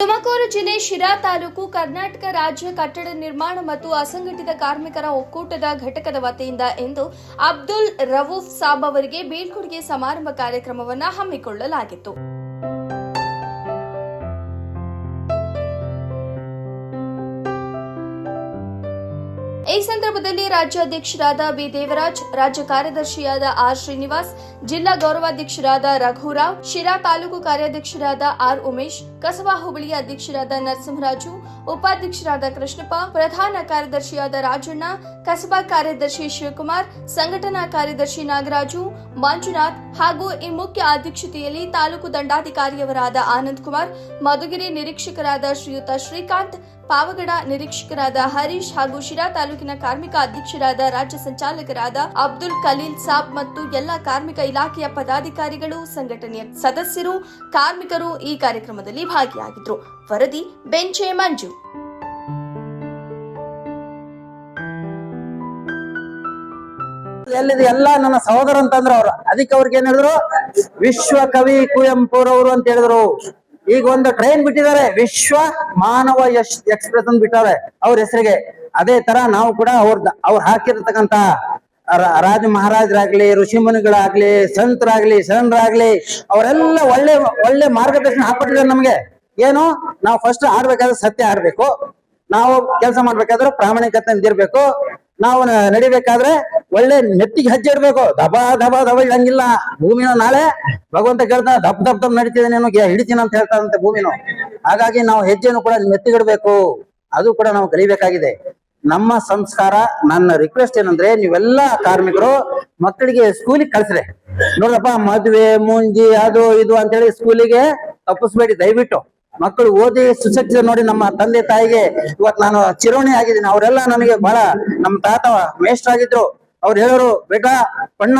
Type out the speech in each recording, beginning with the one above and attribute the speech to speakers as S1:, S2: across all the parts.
S1: ತುಮಕೂರು ಜಿಲ್ಲೆ ಶಿರಾ ತಾಲೂಕು ಕರ್ನಾಟಕ ರಾಜ್ಯ ಕಟ್ಟಡ ನಿರ್ಮಾಣ ಮತ್ತು ಅಸಂಘಟಿತ ಕಾರ್ಮಿಕರ ಒಕ್ಕೂಟದ ಘಟಕದ ವತಿಯಿಂದ ಇಂದು ಅಬ್ದುಲ್ ರವೂಫ್ ಸಾಬ್ ಅವರಿಗೆ ಬೀಳ್ಕೊಡುಗೆ ಸಮಾರಂಭ ಕಾರ್ಯಕ್ರಮವನ್ನು ಹಮ್ಮಿಕೊಳ್ಳಲಾಗಿತ್ತು. ಈ ಸಂದರ್ಭದಲ್ಲಿ ರಾಜ್ಯಾಧ್ಯಕ್ಷರಾದ ಬಿ ದೇವರಾಜ್, ರಾಜ್ಯ ಕಾರ್ಯದರ್ಶಿಯಾದ ಆರ್ ಶ್ರೀನಿವಾಸ್, ಜಿಲ್ಲಾ ಗೌರವಾಧ್ಯಕ್ಷರಾದ ರಘುರಾವ್, ಶಿರಾ ತಾಲೂಕು ಕಾರ್ಯಾಧ್ಯಕ್ಷರಾದ ಆರ್ ಉಮೇಶ್ ಕಸಬಾ ಹುಬಳಿಯ ಅಧ್ಯಕ್ಷರಾದ ನರಸಿಂಹರಾಜು, ಉಪಾಧ್ಯಕ್ಷರಾದ ಕೃಷ್ಣಪ್ಪ, ಪ್ರಧಾನ ಕಾರ್ಯದರ್ಶಿಯಾದ ರಾಜಣ್ಣ, ಕಸಬಾ ಕಾರ್ಯದರ್ಶಿ ಶಿವಕುಮಾರ್, ಸಂಘಟನಾ ಕಾರ್ಯದರ್ಶಿ ನಾಗರಾಜು, ಮಂಜುನಾಥ್ ಹಾಗೂ ಈ ಮುಖ್ಯ ಅಧ್ಯಕ್ಷತೆಯಲ್ಲಿ ತಾಲೂಕು ದಂಡಾಧಿಕಾರಿಯವರಾದ ಆನಂದ್ ಕುಮಾರ್, ಮಧುಗಿರಿ ನಿರೀಕ್ಷಕರಾದ ಶ್ರೀಯುತ ಶ್ರೀಕಾಂತ್ ಪಾವಗಡ ನಿರೀಕ್ಷಕರಾದ ಹರೀಶ್ ಹಾಗೂ ಶಿರಾ ತಾಲೂಕಿನ ಕಾರ್ಮಿಕ ಅಧ್ಯಕ್ಷರಾದ ರಾಜ್ಯ ಸಂಚಾಲಕರಾದ ಅಬ್ದುಲ್ ಖಲೀಲ್ ಸಾಬ್ ಮತ್ತು ಎಲ್ಲ ಕಾರ್ಮಿಕ ಇಲಾಖೆಯ ಪದಾಧಿಕಾರಿಗಳು, ಸಂಘಟನೆಯ ಸದಸ್ಯರು, ಕಾರ್ಮಿಕರು ಈ ಕಾರ್ಯಕ್ರಮದಲ್ಲಿ ಭಾಗಿಯಾಗಿದ್ರು. ವರದಿ ಬೆಂಚೆ ಮಂಜು.
S2: ಎಲ್ಲಿದೆ ಎಲ್ಲ ನನ್ನ ಸಹೋದರ ಅಂತಂದ್ರ ಅವ್ರು. ಅದಕ್ಕೆ ಅವ್ರಿಗೆ ಏನ್ ಹೇಳಿದ್ರು? ವಿಶ್ವ ಕವಿ ಕುವೆಂಪುರವರು ಅಂತ ಹೇಳಿದ್ರು. ಈಗ ಒಂದು ಟ್ರೈನ್ ಬಿಟ್ಟಿದ್ದಾರೆ, ವಿಶ್ವ ಮಾನವ ಯಶ್ ಎಕ್ಸ್ಪ್ರೆಸ್ ಅಂತ ಬಿಟ್ಟಾರೆ ಅವ್ರ ಹೆಸರಿಗೆ. ಅದೇ ತರ ನಾವು ಕೂಡ ಅವ್ರ ಅವ್ರು ಹಾಕಿರ್ತಕ್ಕಂತ ರಾಜ ಮಹಾರಾಜರಾಗ್ಲಿ ಋಷಿ ಮುನಿಗಳಾಗ್ಲಿ ಸಂತರಾಗ್ಲಿ, ಶರಣರಾಗ್ಲಿ, ಅವರೆಲ್ಲ ಒಳ್ಳೆ ಒಳ್ಳೆ ಮಾರ್ಗದರ್ಶನ ಹಾಕ್ಬಿಟ್ಟಿದ್ದಾರೆ ನಮ್ಗೆ. ಏನು? ನಾವು ಫಸ್ಟ್ ಆಡ್ಬೇಕಾದ್ರೆ ಸತ್ಯ ಆಡ್ಬೇಕು. ನಾವು ಕೆಲಸ ಮಾಡ್ಬೇಕಾದ್ರೆ ಪ್ರಾಮಾಣಿಕತೆ ಇರ್ಬೇಕು. ನಾವು ನಡಿಬೇಕಾದ್ರೆ ಒಳ್ಳೆ ನೆತ್ತಿಗೆ ಹೆಜ್ಜೆ ಇಡ್ಬೇಕು ದಬ ದಬ ದಬ ಇಡಂಗಿಲ್ಲ ಭೂಮಿನ ನಾಳೆ ಭಗವಂತ ಕೇಳ್ತಾನೆ ದಪ್ ದಪ್ ದಪ್ ನಡೀತಿದೆ ನೀನು, ಗೆ- ಹಿಡಿತೀನಿ ಅಂತ ಹೇಳ್ತಾರಂತೆ ಭೂಮಿನು. ಹಾಗಾಗಿ ನಾವು ಹೆಜ್ಜೆನು ಕೂಡ ನೆತ್ತಿಗಿಡ್ಬೇಕು. ಅದು ಕೂಡ ನಾವು ಕಲಿಬೇಕಾಗಿದೆ. ನಮ್ಮ ಸಂಸ್ಕಾರ, ನನ್ನ ರಿಕ್ವೆಸ್ಟ್ ಏನಂದ್ರೆ ನೀವೆಲ್ಲ ಕಾರ್ಮಿಕರು ಮಕ್ಕಳಿಗೆ ಸ್ಕೂಲಿಗೆ ಕಳ್ಸ್ರೆ. ನೋಡ್ರಪ್ಪ, ಮದ್ವೆ, ಮುಂಜಿ, ಅದು, ಇದು ಅಂತೇಳಿ ಸ್ಕೂಲಿಗೆ ತಪ್ಪಿಸ್ಬೇಡಿ, ದಯವಿಟ್ಟು. ಮಕ್ಕಳು ಓದಿ ಸುಸಜ್ಜಿತ ನೋಡಿ ನಮ್ಮ ತಂದೆ ತಾಯಿಗೆ ಇವತ್ ನಾನು ಚಿರೋಣಿ ಆಗಿದ್ದೀನಿ. ಅವರೆಲ್ಲ ನನಗೆ ಬಹಳ ನಮ್ಮ ತಾತ ಮೇಷ್ಟ್ರಾಗಿದ್ರು. ಅವ್ರು ಹೇಳೋರು ಬೇಟಾ ಪಣ್ಣ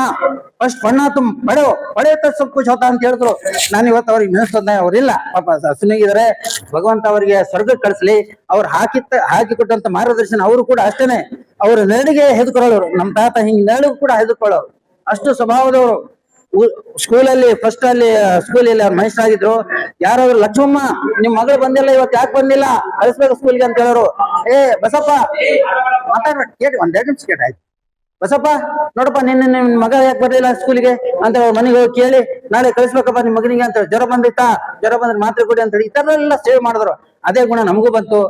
S2: ಫಸ್ಟ್ ಪಣ್ಣ ತುಂಬ ಪಡೆ ಪಡೆ ಸ್ವಲ್ಪ ಖುಷಿ ಹೋತ ಅಂತ ಹೇಳಿದ್ರು. ನಾನು ಇವತ್ತು ಅವ್ರಿಗೆ ನೆನೆಸ್ತಂದೆ ಅವ್ರಿಲ್ಲ ಪಾಪ ಸುನಿಗಿದ್ದಾರೆ ಭಗವಂತ ಅವರಿಗೆ ಸ್ವರ್ಗ ಕಳಿಸ್ಲಿ. ಅವ್ರು ಹಾಕಿತ್ತ ಹಾಕಿ ಕೊಟ್ಟಂತ ಮಾರ್ಗದರ್ಶನ ಅವರು ಕೂಡ ಅಷ್ಟೇನೆ. ಅವ್ರ ನೆರಳಿಗೆ ಹೆದ್ಕೊಳ್ಳೋರು. ನಮ್ಮ ತಾತ ಹಿಂಗ್ ನೆರಳಿಗೂ ಕೂಡ ಹೆದ್ಕೊಳ್ಳೋರು. ಅಷ್ಟು ಸ್ವಭಾವದವರು. ಸ್ಕೂಲಲ್ಲಿ ಫಸ್ಟ್ ಅಲ್ಲಿ ಸ್ಕೂಲಲ್ಲಿ ಅವ್ರ ಮನುಷ್ಯರಾಗಿದ್ರು ಯಾರಾದ್ರು, ಲಕ್ಷ್ಮಮ್ಮ, ನಿಮ್ ಮಗಳು ಬಂದಿಲ್ಲ, ಇವತ್ತು ಯಾಕೆ ಬಂದಿಲ್ಲ? ಕಳಿಸ್ಬೇಕು ಸ್ಕೂಲ್ಗೆ ಅಂತ ಹೇಳೋರು. ಏ, ಬಸಪ್ಪ ಮಾತಾಡ್ಬೇಕು ಕೇಳಿ, ಒಂದ್ ನಿಮಿಷ ಕೇಟ್ ಆಯ್ತು. ಬಸಪ್ಪ, ನೋಡಪ್ಪ, ನಿನ್ನೆ ನಿನ್ ಮಗ ಯಾಕೆ ಬರ್ಲಿಲ್ಲ ಸ್ಕೂಲಿಗೆ ಅಂತ ಅವ್ರ ಮನೆಗೆ ಹೋಗಿ ಕೇಳಿ, ನಾಳೆ ಕಳಿಸ್ಬೇಕಪ್ಪ ನಿಮ್ ಮಗನಿಗೆ ಅಂತ ಜ್ವರ ಬಂದಿತ್ತಾ? ಜ್ವರ ಬಂದ್ರೆ ಮಾತ್ರೆ ಕೊಡಿ ಅಂತ ಹೇಳಿ ಈ ತರ ಎಲ್ಲ ಸೇವೆ ಮಾಡಿದ್ರು. ಅದೇ ಗುಣ ನಮಗೂ ಬಂತು.